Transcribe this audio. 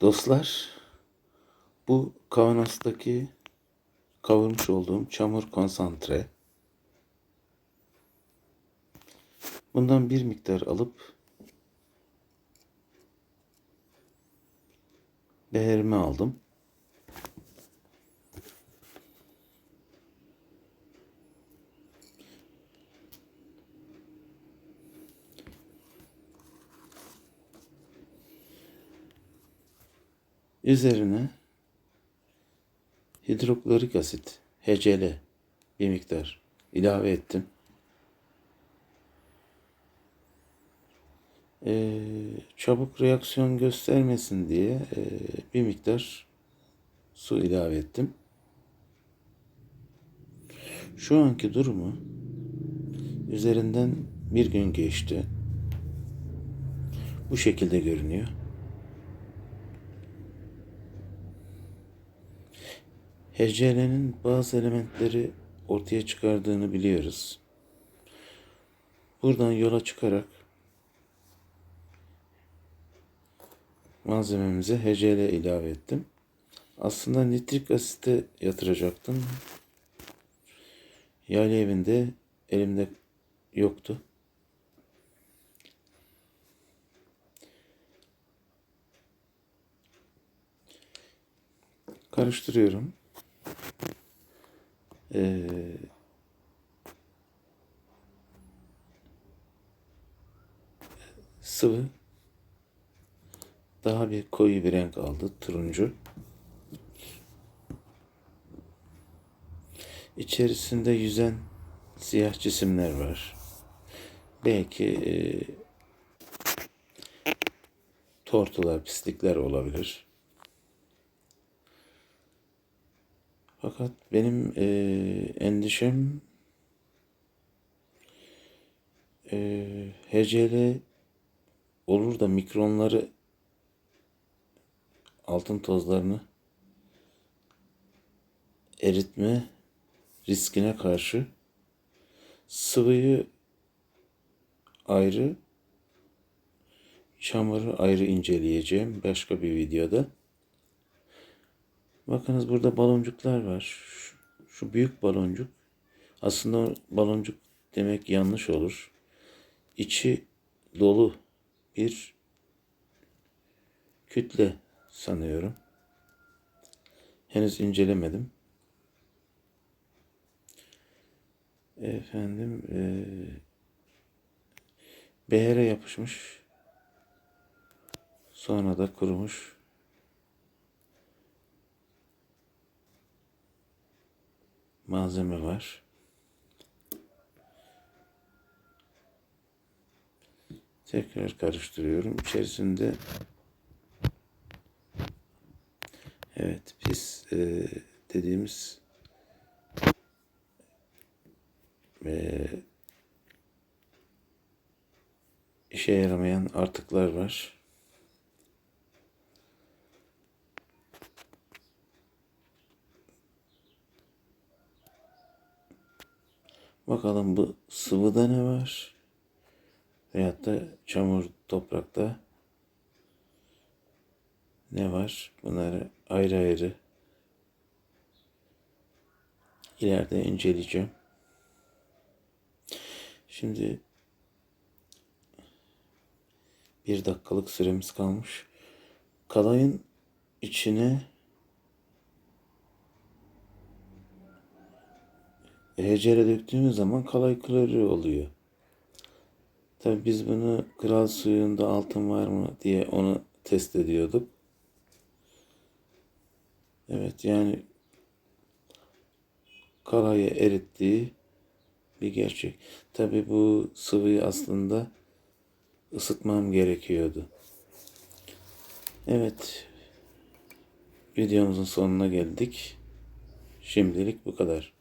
Dostlar, bu kavanoztaki kavurmuş olduğum çamur konsantre. Bundan bir miktar alıp beherime aldım. Üzerine hidroklorik asit HCl bir miktar ilave ettim. Ee, çabuk reaksiyon göstermesin diye e, bir miktar su ilave ettim. Şu anki durumu üzerinden bir gün geçti. Bu şekilde görünüyor. HCl'nin bazı elementleri ortaya çıkardığını biliyoruz. Buradan yola çıkarak malzememize HCl ilave ettim. Aslında nitrik asite yatıracaktım. Yaylı evinde elimde yoktu. Karıştırıyorum. Ee, sıvı daha bir koyu bir renk aldı. Turuncu. İçerisinde yüzen siyah cisimler var. Belki e, tortular, pislikler olabilir. Fakat benim e, endişem e, HCl olur da mikronları altın tozlarını eritme riskine karşı sıvıyı ayrı çamuru ayrı inceleyeceğim başka bir videoda. Bakınız burada baloncuklar var. Şu, şu büyük baloncuk aslında baloncuk demek yanlış olur. İçi dolu bir kütle sanıyorum. Henüz incelemedim. Efendim eee behere yapışmış. Sonra da kurumuş. Malzeme var. Tekrar karıştırıyorum. İçerisinde evet pis e, dediğimiz e, işe yaramayan artıklar var. Bakalım bu sıvıda ne var? Veyahut da çamur toprakta ne var? Bunları ayrı ayrı ileride inceleyeceğim. Şimdi bir dakikalık süremiz kalmış. Kalayın içine HCl döktüğümüz zaman kalay klorür oluyor. Tabi biz bunu kral suyunda altın var mı diye onu test ediyorduk. Evet yani kalayı erittiği bir gerçek. Tabi bu sıvıyı aslında ısıtmam gerekiyordu. Evet. Videomuzun sonuna geldik. Şimdilik bu kadar.